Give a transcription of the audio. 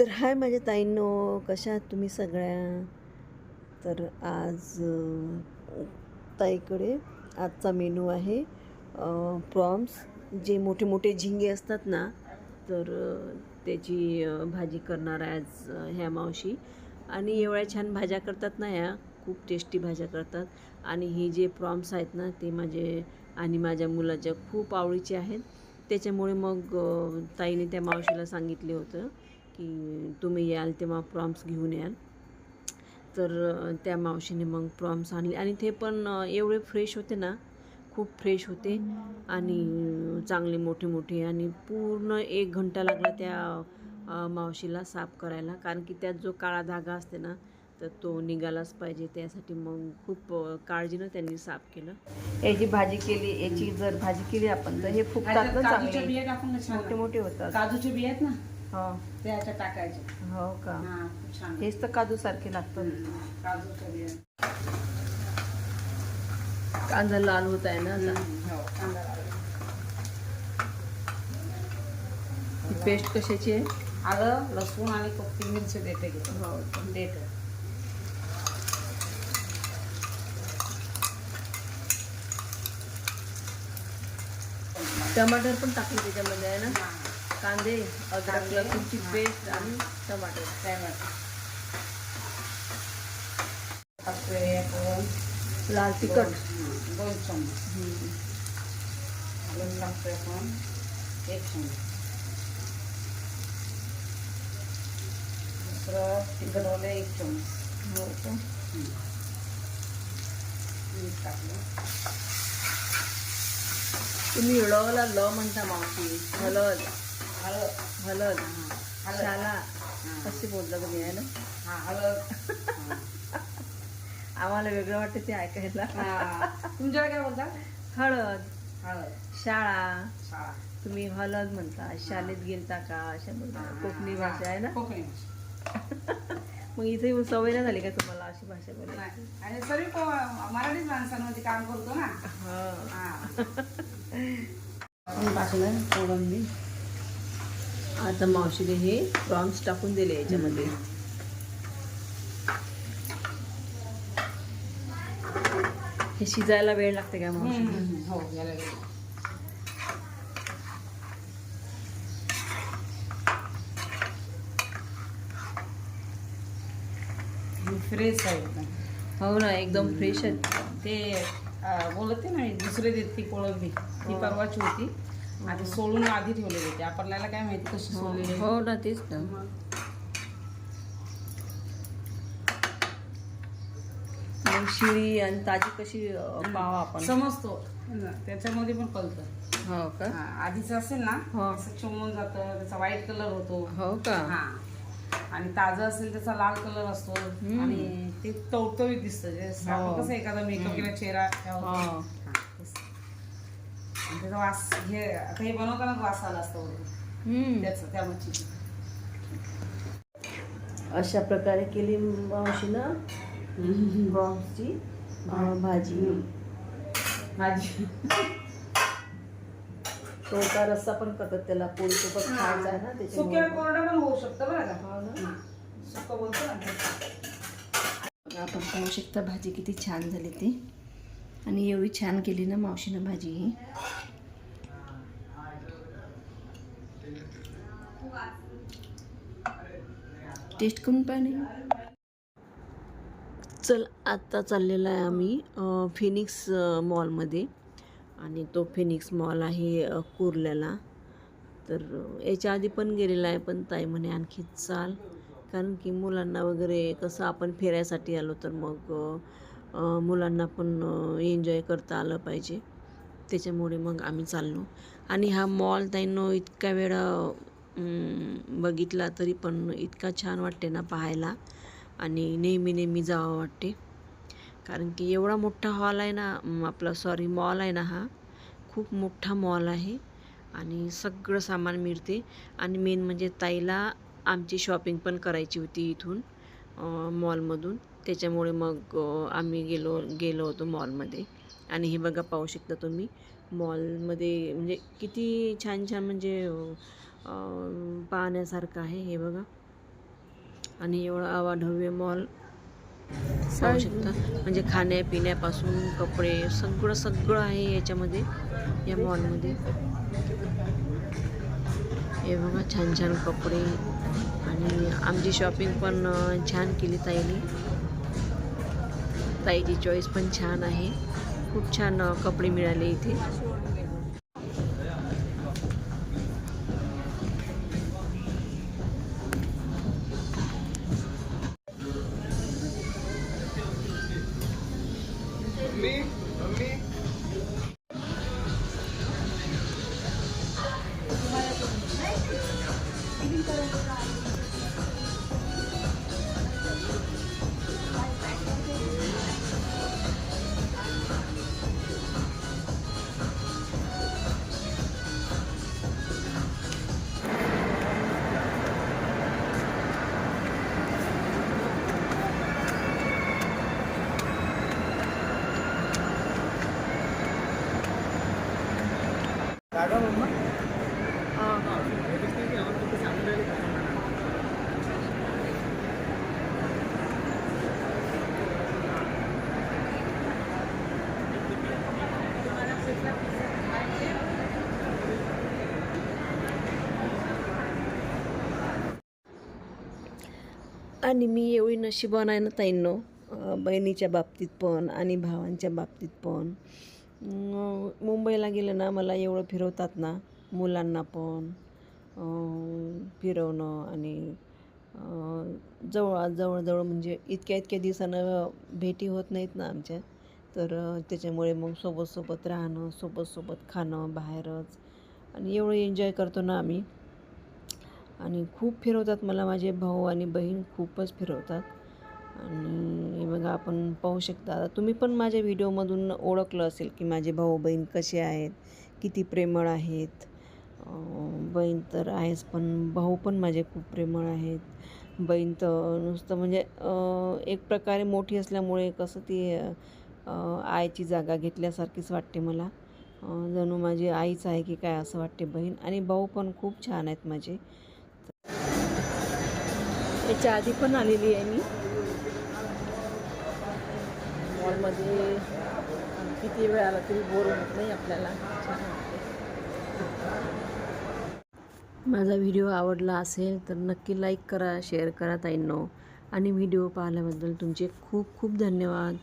तर हाय माझ्या ताईंनो कशा आहात तुम्ही सगळ्या? तर आज ताईकडे आजचा मेनू आहे प्रॉम्स. जे मोठे मोठे झिंगे असतात ना तर त्याची भाजी करणार आहे आज ह्या मावशी. आणि एवढ्या छान भाज्या करतात ना ह्या खूप टेस्टी भाज्या करतात. आणि हे जे प्रॉम्स आहेत ना ते माझे आणि माझ्या मुलाच्या खूप आवडीचे आहेत. त्याच्यामुळे मग ताईने त्या मावशीला सांगितले होतं की तुम्ही याल तेव्हा प्रॉम्स घेऊन याल. तर त्या मावशीने मग प्रॉम्स आणले. आणि ते पण एवढे फ्रेश होते ना खूप फ्रेश होते. आणि चांगले मोठे मोठे. आणि पूर्ण एक घंटा लागला त्या मावशीला साफ करायला. कारण की त्यात जो काळा धागा असते ना तर तो निघालाच पाहिजे. त्यासाठी मग खूप काळजीनं त्यांनी साफ केलं. याची भाजी केली. याची जर भाजी केली आपण तर हे ना काजूच्या चांगले. मोठे मोठे होतात. काजूचे बिया आहेत ना हो. ते टाकायचे. हो का? हा खूप छान. हेच तर काजू सारखे हम्म, काजूच्या बिया कांदा लाल होत आहे ना आता हो, कांदा. ही पेस्ट कशाची आहे? आलं लसूण आणि कोथिंबीर मिरची देते घेतो हो देत. टमाटर पण टाकले त्याच्यामध्ये आहे ना? कांदे अद्रक लसूणची पेस्ट आणि टमाटर. लाल तिखट. दोन चमच. टाकतोय आपण एक चमच. दुसरं तिखट एक चमच. हो का? मीठ टाकलं. तुम्ही ळला ल म्हणता मावशी. हलद हळद. हलद हळद. शाला. कसे बोललं कधी आहे ना? हा हळद. आम्हाला वेगळं वाटतं ते ऐकायला. हा. तुमच्याकडे काय बोलतात हळद. हळद. शाळा. शाळा. तुम्ही हलद म्हणता. शाळेत गेलता का? अशा बोलता. कोकणी भाषा आहे ना? कोकणी भाषा. मग इथे येऊन सवय नाही झाली का तुम्हाला अशी भाषा बोलायची? नाही. आणि सर्व को- मराठीच माणसांमध्ये काम करतो ना. हा. हा. टाकलं कोळंबी. आता मावशीने हे प्रॉन्स टाकून दिले याच्यामध्ये. हे शिजायला वेळ लागते का मावशी? हो याला फ्रेश आहे हो ना. एकदम फ्रेश आहेत. ते बोलते ना दुसरे देत ती कोळंबी. ती परवाची होती. आधी सोडून आधी ठेवलेली होती. आपल्याला काय माहिती कशी सोडलेली आहे. हो ना तेच ना. मग? शिळी आणि ताजी कशी पाव आपण. समजतो. त्याच्यामध्ये पण कळतं. हो का? हा, आधीच असेल ना हो. असं चिमून जातं त्याचा व्हाईट कलर होतो. हो का? हा. आणि ताजं असेल त्याचा लाल कलर असतो. आणि ते टवटवीत दिसतं. जे आपण हो. कसं एखादा मेकअप केला चेहरा हे. हो. हा, त्याचा वास हे आता हे बनवताना वास आला असतो. त्याचं त्या मच्छीची. अशा प्रकारे केली मावशीनं अं, भाजी. भाजी. तो का रस्सा पण करतात त्याला पोळी सोबत खायचा आहे ना सुक्या कोरडं पण होऊ शकतं बरं का? हो. सुकं बोलतो ना. आपण पाहू शकता भाजी किती छान झाली ती. आणि एवढी छान केली ना मावशीनं भाजी. ही टेस्ट करून पाहिजे चल आत्ता चाललेला आहे आम्ही फिनिक्स मॉलमध्ये आणि तो फिनिक्स मॉल आहे कुर्ल्याला. तर याच्या आधी पण गेलेला आहे पण ताई म्हणे आणखी चाल. कारण की मुलांना वगैरे कसं आपण फिरायसाठी आलो तर मग मुलांना पण एन्जॉय करता आलं पाहिजे. त्याच्यामुळे मग आम्ही चाललो. आणि हा मॉल ताईंनो इतका वेळा बघितला तरी पण इतका छान वाटते ना पाहायला. आणि नेहमी नेहमी जावं वाटते. कारण की एवढा मोठा हॉल आहे ना आपला सॉरी मॉल आहे ना हा खूप मोठा मॉल आहे. आणि सगळं सामान मिळते. आणि मेन म्हणजे ताईला आमची शॉपिंग पण करायची होती इथून मॉलमधून त्याच्यामुळे मग आम्ही गेलो गेलो होतो मॉलमध्ये आणि हे बघा पाहू शकता तुम्ही मॉलमध्ये म्हणजे किती छान छान म्हणजे पाहण्यासारखं आहे हे बघा. आणि एवढा आवाढव्य मॉल पाहू शकता. म्हणजे खाण्यापिण्यापासून कपडे सगळं सगळं आहे याच्यामध्ये या मॉलमध्ये हे बघा छान छान कपडे. आणि आमची शॉपिंग पण छान केली ताईने. ताईची चॉईस पण छान आहे. खूप छान कपडे मिळाले इथे. I don't know. आणि मी एवढी नशिबान आहे ना ताईंनो. बहिणीच्या बाबतीत पण आणि भावांच्या बाबतीत पण. मुंबईला गेलं ना मला एवढं फिरवतात ना मुलांना पण फिरवणं आणि जवळ जवळजवळ म्हणजे इतक्या इतक्या दिवसानं भेटी होत नाहीत ना आमच्या. तर त्याच्यामुळे मग सोबत सोबत राहणं सोबत सोबत खाणं बाहेरच आणि एवढं एन्जॉय करतो ना आम्ही. आणि खूप फिरवतात मला माझे भाऊ आणि बहीण खूपच फिरवतात. आणि हे बघा आपण पाहू शकता. आता तुम्ही पण माझ्या व्हिडिओमधून ओळखलं असेल की माझे भाऊ बहीण कसे आहेत किती प्रेमळ आहेत. बहीण तर आहेच पण भाऊ पण माझे खूप प्रेमळ आहेत. बहीण तर नुसतं म्हणजे एक प्रकारे मोठी असल्यामुळे कसं ती आईची जागा घेतल्यासारखीच वाटते मला. जणू माझी आईच आहे की काय असं वाटते बहीण. आणि भाऊ पण खूप छान आहेत माझे. याच्या आधी पण आलेली आहे मी. मॉलमध्ये किती वेळ आला तरी बोर होत नाही आपल्याला. माझा व्हिडिओ आवडला असेल तर नक्की लाईक करा शेअर करा ताईंनो. आणि व्हिडिओ पाहिल्याबद्दल तुमचे खूप खूप धन्यवाद.